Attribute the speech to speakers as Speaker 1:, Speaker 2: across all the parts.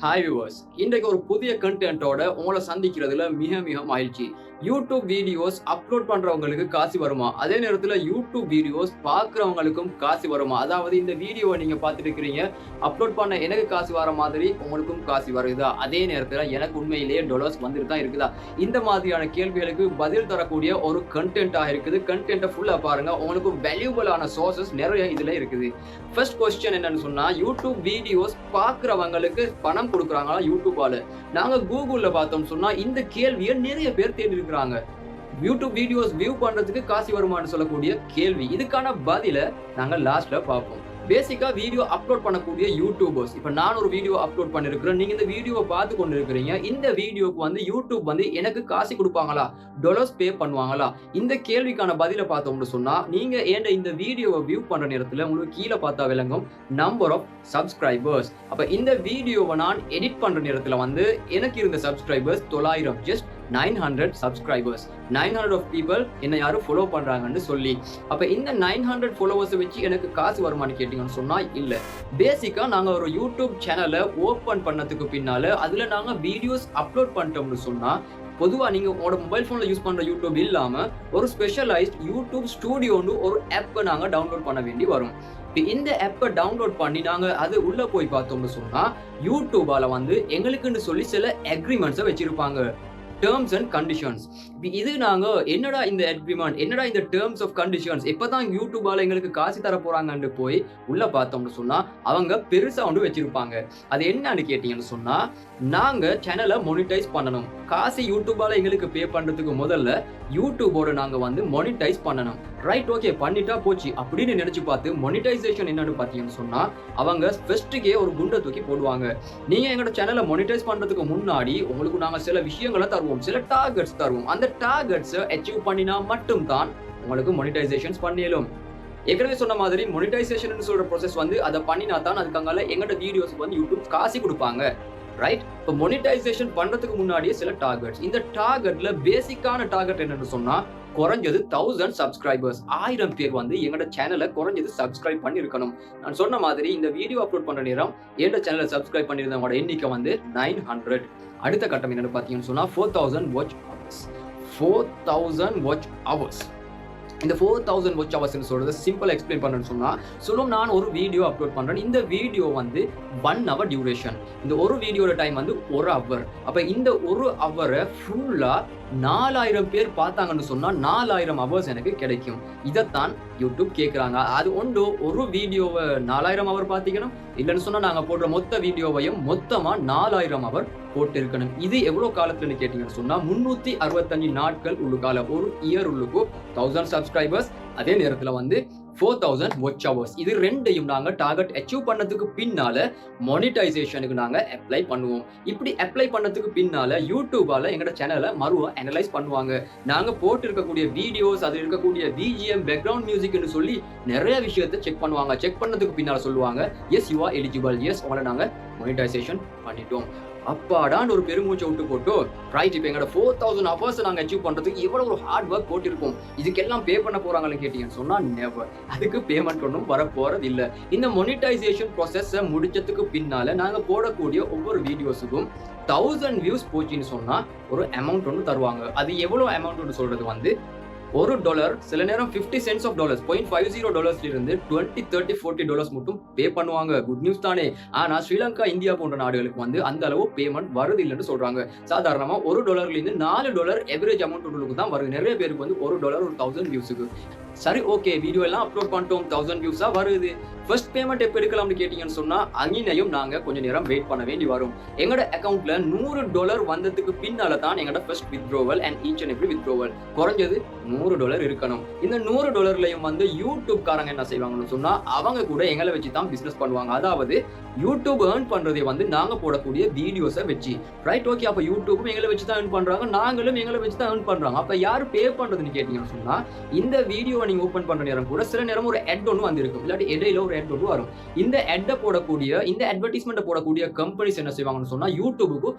Speaker 1: Hi viewers இன்றைக்கு ஒரு புதிய கண்டென்ட்டோட உங்களை சந்திக்கிறதுல மிக மிக மகிழ்ச்சி. யூடியூப் வீடியோஸ் அப்லோட் பண்றவங்களுக்கு காசு வருமா? அதே நேரத்தில் யூடியூப் வீடியோஸ் பார்க்குறவங்களுக்கும் காசு வருமா? அதாவது இந்த வீடியோவை நீங்க பார்த்துட்டு இருக்கிறீங்க அப்லோட் பண்ண எனக்கு காசு வர மாதிரி உங்களுக்கும் காசு வருதா? அதே நேரத்தில் எனக்கு உண்மையிலேயே டொலர்ஸ் வந்துட்டு தான் இருக்குதா? இந்த மாதிரியான கேள்விகளுக்கு பதில் தரக்கூடிய ஒரு கண்டென்ட்டாக இருக்குது. கண்டென்ட்டை ஃபுல்லாக பாருங்க. உங்களுக்கு வேல்யூபிளான சோர்சஸ் நிறைய இதில் இருக்குது. ஃபர்ஸ்ட் கொஸ்டின் என்னன்னு சொன்னால் யூடியூப் வீடியோஸ் பார்க்குறவங்களுக்கு பணம் கொடுக்குறாங்களா? யூடியூபால நாங்கள் கூகுளில் பார்த்தோம் சொன்னால் இந்த கேள்வியை நிறைய பேர் தேடி இருக்கிறாங்க யூடியூப் வீடியோஸ் வியூ பண்றதுக்கு காசு வருமானு சொல்லக்கூடிய கேள்வி. இதுக்கான பதில நாங்க லாஸ்ட்ல பார்ப்போம். பேசிக்கா வீடியோ அப்லோட் பண்ணக்கூடிய யூடியூபர்ஸ் இப்போ நான் ஒரு வீடியோ அப்லோட் பண்ணிருக்கிறேன் நீங்க இந்த வீடியோவை பார்த்து கொண்டு இருக்கிறீங்க இந்த வீடியோக்கு வந்து யூடியூப் வந்து எனக்கு காசு கொடுப்பாங்களா? டொலர்ஸ் பே பண்ணுவாங்களா? இந்த கேள்விக்கான பதில பார்த்தோம்னு சொன்னா நீங்க ஏண்ட இந்த வீடியோவை வியூ பண்ற நேரத்துல உங்களுக்கு கீழே பார்த்தா விளங்கும் நம்பர் ஆஃப் சப்ஸ்கிரைபர்ஸ் அப்ப இந்த வீடியோவை நான் எடிட் பண்ற நேரத்துல வந்து எனக்கு இருந்த சப்ஸ்கிரைபர்ஸ் தொள்ளாயிரம். Just nine hundred subscribers nine hundred of people என்னை யாரும் ஃபாலோ பண்ணுறாங்கன்னு சொல்லி. அப்போ இந்த நைன் ஹண்ட்ரட் ஃபாலோவர்ஸை வச்சு எனக்கு காசு வருமானு கேட்டிங்கன்னு சொன்னால் இல்லை. பேசிக்காக நாங்கள் ஒரு யூடியூப் சேனலை ஓப்பன் பண்ணதுக்கு பின்னால் அதில் நாங்கள் வீடியோஸ் அப்லோட் பண்ணிட்டோம்னு சொன்னால் பொதுவாக நீங்கள் உங்களோட மொபைல் ஃபோனில் யூஸ் பண்ணுற யூடியூப் இல்லாமல் ஒரு ஸ்பெஷலைஸ்ட் யூடியூப் ஸ்டூடியோன்னு ஒரு ஆப்பை நாங்கள் டவுன்லோட் பண்ண வேண்டி வரும். இப்போ இந்த ஆப்பை டவுன்லோட் பண்ணி நாங்கள் அது உள்ளே போய் பார்த்தோம்னு சொன்னால் யூடியூபால் வந்து எங்களுக்குன்னு சொல்லி சில அக்ரிமெண்ட்ஸை வச்சுருப்பாங்க. டேர்ம்ஸ் அண்ட் கண்டிஷன்ஸ் இது நாங்க என்னடா இந்த அக்ரிமெண்ட் என்னடா இந்த டேர்ம்ஸ் ஆஃப் கண்டிஷன்ஸ் எப்பதான் யூடியூபால் எங்களுக்கு காசு தர போறாங்கன்னு போய் உள்ள பார்த்தோம்னு சொன்னா அவங்க பெருசா ஒன்று வச்சிருப்பாங்க. அது என்னன்னு கேட்டீங்கன்னு சொன்னா நாங்க சேனலை மொனிடைஸ் பண்ணணும். காசு யூடியூபால் எங்களுக்கு பே பண்றதுக்கு முதல்ல யூடியூபோட நாங்க வந்து மொனிடைஸ் பண்ணணும். ரைட் ஓகே பண்ணிட்டா போச்சு அப்படின்னு நினைச்சு பார்த்து மொனிடைசேஷன் என்னன்னு பார்த்தீங்கன்னு சொன்னா அவங்க ஃபெஸ்ட்டுக்கே ஒரு குண்டை தூக்கி போடுவாங்க. நீங்க எங்களோட சேனலை மொனிடைஸ் பண்றதுக்கு முன்னாடி உங்களுக்கு நாங்க சில விஷயங்களை தருவோம் சில டார்கெட்ஸ் தருவோம். அந்த டார்கெட்ஸை அச்சீவ் பண்ணினா மட்டும்தான் உங்களுக்கு மொனிடைசேஷன்ஸ் பண்ணியலும். ஏற்கனவே சொன்ன மாதிரி மொனிடைசேஷன் சொல்ற ப்ராசஸ் வந்து அதை பண்ணினா தான் அதுக்காக எங்களோட வீடியோஸ்க்கு வந்து யூடியூப் காசு கொடுப்பாங்க. ரைட் இப்போ மொனிடைசேஷன் பண்றதுக்கு முன்னாடியே சில டார்கெட்ஸ் இந்த டார்கெட்ல பேசிக்கான டார்கெட் என்னன்னு சொன்னா குறைஞ்சது தௌசண்ட் சப்ஸ்கிரைபர்ஸ் ஆயிரம் பேர் வந்து எங்களோட சேனலை குறைஞ்சது சப்ஸ்கிரைப் பண்ணியிருக்கணும். நான் சொன்ன மாதிரி இந்த வீடியோ அப்லோட் பண்ற நேரம் என்னோட சேனலை சப்ஸ்கிரைப் பண்ணியிருந்தவங்களோட எண்ணிக்கை வந்து நைன் ஹண்ட்ரட் அடுத்த கட்டம் என்னன்னு பார்த்தீங்கன்னு சொன்னால் four thousand watch hours four thousand watch hours இந்த ஃபோர் தௌசண்ட் வாட்ச் ஹவர்ஸ்னு சொல்றது சிம்பிள் எக்ஸ்பிளைன் பண்ணணும்னு சொன்னா சொல்லும் நான் ஒரு வீடியோ அப்லோட் பண்றேன். இந்த வீடியோ வந்து ஒன் ஹவர் டியூரேஷன் இந்த ஒரு வீடியோட டைம் வந்து ஒரு ஹவர் அப்ப இந்த ஒரு ஹவரை ஃபுல்லா நாலாயிரம் பேர் பார்த்தாங்கன்னு சொன்னா நாலாயிரம் ஹவர்ஸ் எனக்கு கிடைக்கும். இதைத்தான் யூடியூப் கேட்குறாங்க அது ஒன்று ஒரு வீடியோவை நாலாயிரம் ஹவர் பார்த்தீங்கன்னா இல்லைன்னு சொன்னா நாங்க போடுற மொத்த வீடியோவையும் மொத்தமா நாலாயிரம் அவர் போட்டிருக்கணும். இது எவ்வளவு காலத்துலன்னு கேட்டீங்கன்னு சொன்னா முன்னூத்தி அறுபத்தஞ்சு நாட்கள் உள்ளுக்கால ஒரு இயர் உள்ளுக்கும் தௌசண்ட் சப்ஸ்கிரைபர்ஸ் அதே நேரத்துல வந்து ஃபோர் தௌசண்ட் வாட்ச் ஹவர்ஸ் இது ரெண்டையும் நாங்கள் டார்கெட் அச்சீவ் பண்ணதுக்கு பின்னால மானிட்டைசேஷனுக்கு நாங்கள் அப்ளை பண்ணுவோம். இப்படி அப்ளை பண்ணதுக்கு பின்னால யூடியூபால எங்களோட சேனலை மறுவா அனலைஸ் பண்ணுவாங்க. நாங்கள் போட்டு இருக்கக்கூடிய வீடியோஸ் அதில் இருக்கக்கூடிய பிஜிஎம் பேக்ரவுண்ட் மியூசிக்னு சொல்லி நிறைய விஷயத்தை செக் பண்ணுவாங்க. செக் பண்ணதுக்கு பின்னால் சொல்லுவாங்க yes you are eligible yes உங்களை நாங்கள் மானிட்டைசேஷன் பண்ணிட்டோம். அப்பாடான்னு ஒரு பெருமூச்சை விட்டு போட்டு ரைட் இப்போ எங்களோட ஃபோர் தௌசண்ட் அவர்ஸ் நாங்கள் அச்சீவ் பண்ணுறதுக்கு எவ்வளோ ஒரு ஹார்ட் ஒர்க் போட்டிருக்கோம். இதுக்கெல்லாம் பே பண்ண போகிறாங்கன்னு கேட்டீங்கன்னு சொன்னால் நெவர் அதுக்கு பேமெண்ட் ஒன்றும் வரப்போகிறது இல்லை. இந்த மொனிட்டைசேஷன் ப்ராசஸை முடிச்சதுக்கு பின்னால் நாங்கள் போடக்கூடிய ஒவ்வொரு வீடியோஸுக்கும் தௌசண்ட் வியூஸ் போச்சுன்னு சொன்னால் ஒரு அமௌண்ட் ஒன்று தருவாங்க. அது எவ்வளோ அமௌண்ட் ஒன்று சொல்கிறது வந்து ஒரு டாலர் சில நேரம் fifty cents of dollars point five zero டாலர்ஸ்ல இருந்து டுவெண்ட்டி தேர்ட்டி ஃபோர்ட்டி டாலர்ஸ் மட்டும் பே பண்ணுவாங்க. குட் நியூஸ் தானே. ஆனா ஸ்ரீலங்கா இந்தியா போன்ற நாடுகளுக்கு வந்து அந்த அளவு பேமெண்ட் வருது இல்லைன்னு சொல்றாங்க. சாதாரணமா ஒரு டாலர்ல இருந்து நாலு டாலர் எவரேஜ் அமௌண்ட் உள்ளுக்கு தான் வருது. நிறைய பேருக்கு வந்து ஒரு டாலர் ஒரு தௌசண்ட் வியூஸுக்கு சரி ஓகே வீடியோ எல்லாம் அப்லோட் பண்ணிட்டோம். தௌசண்ட் வியூஸா வருது. ஃபர்ஸ்ட் பேமெண்ட் எப்போ எடுக்கலாம்னு கேட்டீங்கன்னு சொன்னா அங்கினையும் நாங்க கொஞ்ச நேரம் வெயிட் பண்ண வேண்டி வரும். எங்களோட அக்கௌண்ட்ல நூறு டாலர் வந்ததுக்கு பின்னால தான் எங்களோட first withdrawal and each and every withdrawal குறைஞ்சது நூறு டாலர் இருக்கணும். இந்த நூறு டாலர்லையும் வந்து யூடியூப் காரங்க என்ன செய்வாங்கன்னு சொன்னா அவங்க கூட எங்களை வச்சு தான் பிசினஸ் பண்ணுவாங்க. அதாவது யூடியூப் ஏர்ன் பண்றதை வந்து நாங்க போடக்கூடிய வீடியோஸை வச்சு. ரைட் ஓகே அப்ப யூடியூப்பும் எங்களை வச்சு தான் ஏர்ன் பண்றாங்க. நாங்களும் எங்களை வச்சு தான் ஏர்ன் பண்றாங்க. அப்ப யார் பே பண்றதுன்னு கேட்டீங்கன்னு சொன்னா இந்த வீடியோ வீடியோவை ஓப்பன் பண்ணுற நேரம் கூட சில நேரம் ஒரு அட் ஒன்று வந்திருக்கும். இல்லாட்டி இடையில ஒரு அட் ஒன்று வரும். இந்த அட்டை போடக்கூடிய இந்த அட்வர்டைஸ்மெண்ட்டை போடக்கூடிய கம்பெனிஸ் என்ன செய்வாங்கன்னு சொன்னால் யூடியூபுக்கு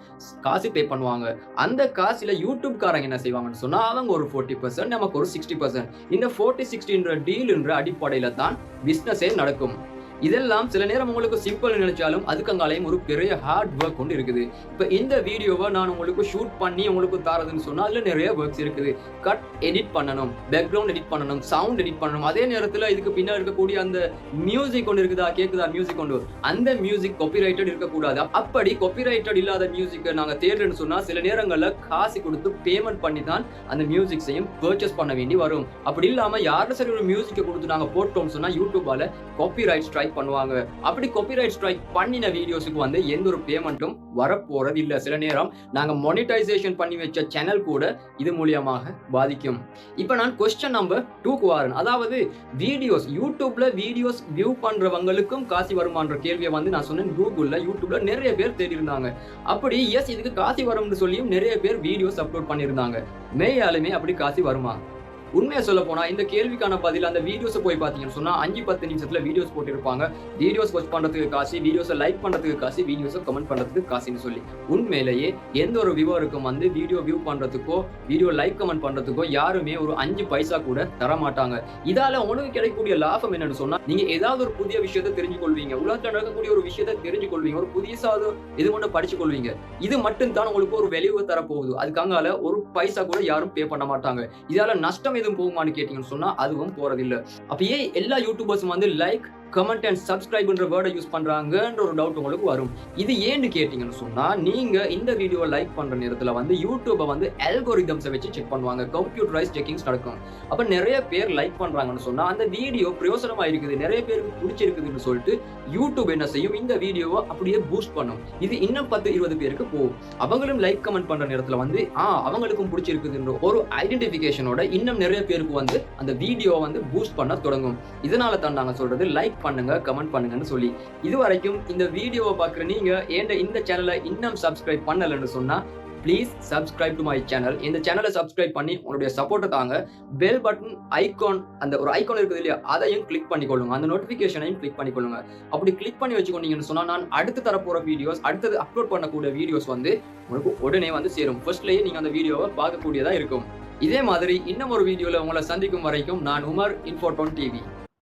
Speaker 1: காசு பே பண்ணுவாங்க. அந்த காசில் யூடியூப்காரங்க என்ன செய்வாங்கன்னு சொன்னா அவங்க ஒரு ஃபோர்ட்டி பர்சன்ட் நமக்கு ஒரு சிக்ஸ்டி பர்சன்ட் இந்த ஃபோர்ட்டி சிக்ஸ்டின்ற டீல்ன்ற அடிப்படையில தான் பிஸ்னஸே நடக்கும். இதெல்லாம் சில நேரம் உங்களுக்கு சிம்பிள் நினைச்சாலும் அதுக்கங்காலையும் ஒரு பெரிய ஹார்ட் ஒர்க் கொண்டு இருக்குது. இப்போ இந்த வீடியோவை நான் உங்களுக்கு ஷூட் பண்ணி உங்களுக்கு தாரதுன்னு சொன்னால் அதில் நிறைய ஒர்க்ஸ் இருக்குது. கட் எடிட் பண்ணணும். பேக்ரவுண்ட் எடிட் பண்ணணும். சவுண்ட் எடிட் பண்ணணும். அதே நேரத்தில் இதுக்கு பின்னால் இருக்கக்கூடிய அந்த மியூசிக் கொண்டு இருக்குதா? கேட்குதா மியூசிக் கொண்டு அந்த மியூசிக் காப்பிரைட்டட் இருக்கக்கூடாது? அப்படி காப்பிரைட்டட் இல்லாத மியூசிக்கை நாங்கள் தேடுறேன்னு சொன்னால் சில நேரங்களில் காசு கொடுத்து பேமெண்ட் பண்ணி தான் அந்த மியூசிக்ஸையும் பர்ச்சேஸ் பண்ண வேண்டி வரும். அப்படி இல்லாமல் யாரும் சரி ஒரு மியூசிக்கை கொடுத்து நாங்கள் போட்டோம்னு சொன்னால் யூடியூபால காப்பிரைட் ஸ்ட்ரைக் பண்ணுவாங்க. அப்படி காப்பிரைட் ஸ்ட்ரைக் பண்ணின வீடியோஸுக்கு வந்து எந்த ஒரு பேமெண்ட்டும் வரப்போறது இல்ல. சில நேரம் நாங்க மானிட்டைசேஷன் பண்ணி வச்ச சேனல் கூட இது மூலியமாக பாதிக்கும். இப்போ நான் கொஸ்டின் நம்பர் டூக்கு வரேன். அதாவது வீடியோஸ் யூடியூப்ல வீடியோஸ் வியூ பண்றவங்களுக்கும் காசி வருமான்ற கேள்வியை வந்து நான் சொன்னேன். கூகுள்ல யூடியூப்ல நிறைய பேர் தேடி இருந்தாங்க அப்படி எஸ் இதுக்கு காசி வரும்னு சொல்லியும் நிறைய பேர் வீடியோஸ் அப்லோட் பண்ணியிருந்தாங்க. மேயாலுமே அப்படி காசி வருமா? உண்மையை சொல்ல போனா இந்த கேள்விக்கான பதில் அந்த வீடியோஸ் போய் பாத்தீங்கன்னு சொன்னா அஞ்சு பத்து நிமிஷத்துல வீடியோஸ் போட்டிருப்பாங்க. வீடியோஸ் வாட்ச் பண்றதுக்கு காசு வீடியோஸை லைக் பண்றதுக்கு காசு வீடியோஸை கமெண்ட் பண்றதுக்கு காசுன்னு சொல்லி. உண்மையிலேயே எந்த ஒரு வியூவருக்கும் வந்து வீடியோ வியூ பண்றதுக்கோ வீடியோ லைக் கமெண்ட் பண்றதுக்கோ யாருமே ஒரு அஞ்சு பைசா கூட தர மாட்டாங்க இதால உனக்கு கிடைக்கக்கூடிய லாபம் என்னன்னு சொன்னா நீங்க ஏதாவது ஒரு புதிய விஷயத்தை தெரிஞ்சு கொள்வீங்க உலகத்தில் நடக்கக்கூடிய ஒரு விஷயத்தை தெரிஞ்சு கொள்வீங்க ஒரு புதுசாக இது கொண்டு படிச்சு கொள்வீங்க இது மட்டும் தான் உங்களுக்கு ஒரு வெளிவு தரப்போகுது. அதுக்காக ஒரு பைசா கூட யாரும் பே பண்ண மாட்டாங்க. இதால நஷ்டம் எதுவும் போகுமான்னு கேட்டீங்கன்னு சொன்னா அதுவும் போறதில்ல. அப்போ ஏன் எல்லா யூடியூபர்ஸும் வந்து லைக் கமெண்ட் அண்ட் சப்ஸ்கிரைப்ன்ற வேர்டை யூஸ் பண்ணுறாங்கன்ற ஒரு டவுட் உங்களுக்கு வரும். இது ஏன்னு கேட்டிங்கன்னு சொன்னால் நீங்கள் இந்த வீடியோவை லைக் பண்ணுற நேரத்தில் வந்து யூடியூப்பை வந்து அல்கோரிதம்ஸை வச்சு செக் பண்ணுவாங்க. கம்ப்யூட்டரைஸ் செக்கிங்ஸ் நடக்கும். அப்போ நிறைய பேர் லைக் பண்ணுறாங்கன்னு சொன்னால் அந்த வீடியோ பிரயோசனமாக இருக்குது நிறைய பேருக்கு பிடிச்சிருக்குதுன்னு சொல்லிட்டு யூடியூப் என்ன செய்யும்? இந்த வீடியோவை அப்படியே பூஸ்ட் பண்ணும். இது இன்னும் பத்து இருபது பேருக்கு போகும். அவங்களும் லைக் கமெண்ட் பண்ணுற நேரத்தில் வந்து ஆ அவங்களுக்கும் பிடிச்சிருக்குதுன்ற ஒரு ஐடென்டிஃபிகேஷனோட இன்னும் நிறைய பேருக்கு வந்து அந்த வீடியோவை வந்து பூஸ்ட் பண்ண தொடங்கும். இதனால தான் நாங்கள் சொல்கிறது லைக் பண்ணுங்க கமெண்ட் பண்ணுங்கன்னு சொல்லி. இது வரைக்கும் இந்த வீடியோவை பார்க்குற நீங்க ஏண்ட இந்த சேனலை இன்னும் சப்ஸ்கிரைப் பண்ணலைன்னு சொன்னா please subscribe to my channel இந்த சேனலை சப்ஸ்கிரைப் பண்ணி உங்களுடைய சப்போர்ட்டை தாங்க. பெல் பட்டன் ஐகான் அந்த ஒரு ஐகான் இருக்குது இல்லையா அதையும் கிளிக் பண்ணிக்கொள்ளுங்க. அந்த நோட்டிஃபிகேஷனையும் கிளிக் பண்ணிக்கொள்ளுங்க. அப்படி கிளிக் பண்ணி வச்சுக்கொண்டீங்கன்னு சொன்னால் நான் அடுத்து தரப்போகிற வீடியோஸ் அடுத்தது அப்லோட் பண்ணக்கூடிய வீடியோஸ் வந்து உங்களுக்கு உடனே வந்து சேரும். ஃபர்ஸ்ட்லேயே நீங்கள் அந்த வீடியோவை பார்க்கக்கூடியதாக இருக்கும். இதே மாதிரி இன்னும் ஒரு வீடியோவில் உங்களை சந்திக்கும் வரைக்கும் நான் உமர் இன்ஃபோட்டோன் டிவி